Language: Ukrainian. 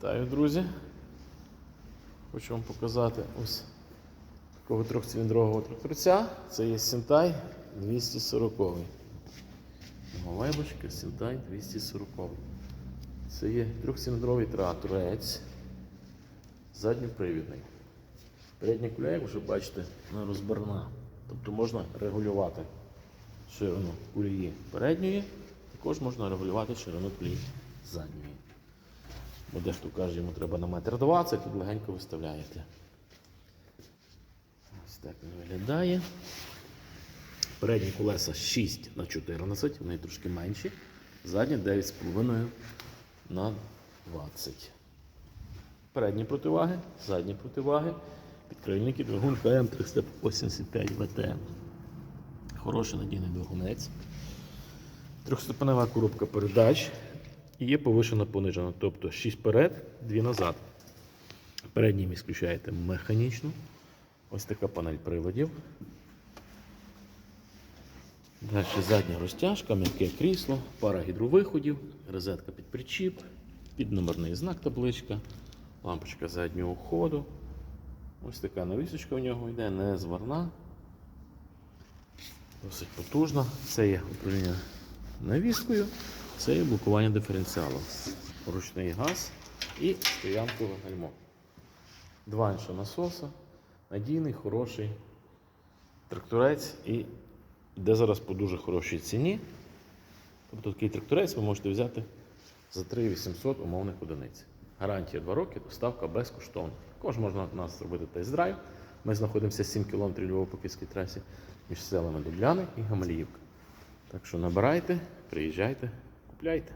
Вітаю, друзі. Хочу вам показати ось такого трьохциліндрового тракторця. Це є Сінтай 240. Лайбочка Сінтай 240. Це є трьохциліндровий тракторець. Задньопривідний. Передня куля, як вже бачите, вона розборна. Тобто можна регулювати ширину кулії передньої, також можна регулювати ширину кулії задньої. Бо дехто каже, йому треба на метр 20, тут легенько виставляєте. Ось так він виглядає. Передні колеса 6 на 14, вони трошки менші. Задні 9,5 на 20. Передні противаги, задні противаги, підкрильники, двигун КМ 385 ВТ. Хороший надійний двигунець. Трьохступенева коробка передач і є повишена понижена, тобто 6 вперед, 2 назад. Передній міст включаєте механічно. Ось така панель приладів. Далі задня розтяжка, м'яке крісло, пара гідровиходів, розетка під причіп, підномерний знак табличка, лампочка заднього ходу. Ось така навісочка в нього йде, не зварна. Досить потужна. Це є управління навіскою, це є блокування диференціалу. Ручний газ і стоянкове гальмо. Два інша насоса. Надійний, хороший тракторець і йде зараз по дуже хорошій ціні. Тобто такий тракторець ви можете взяти за 3800 умовних одиниць. Гарантія 2 роки, доставка безкоштовна. Також можна у нас зробити тест-драйв. Ми знаходимося 7 км Львово-Покільській трасі між селами Дубляни і Гамаліївка. Так що набирайте, приїжджайте, Pleita.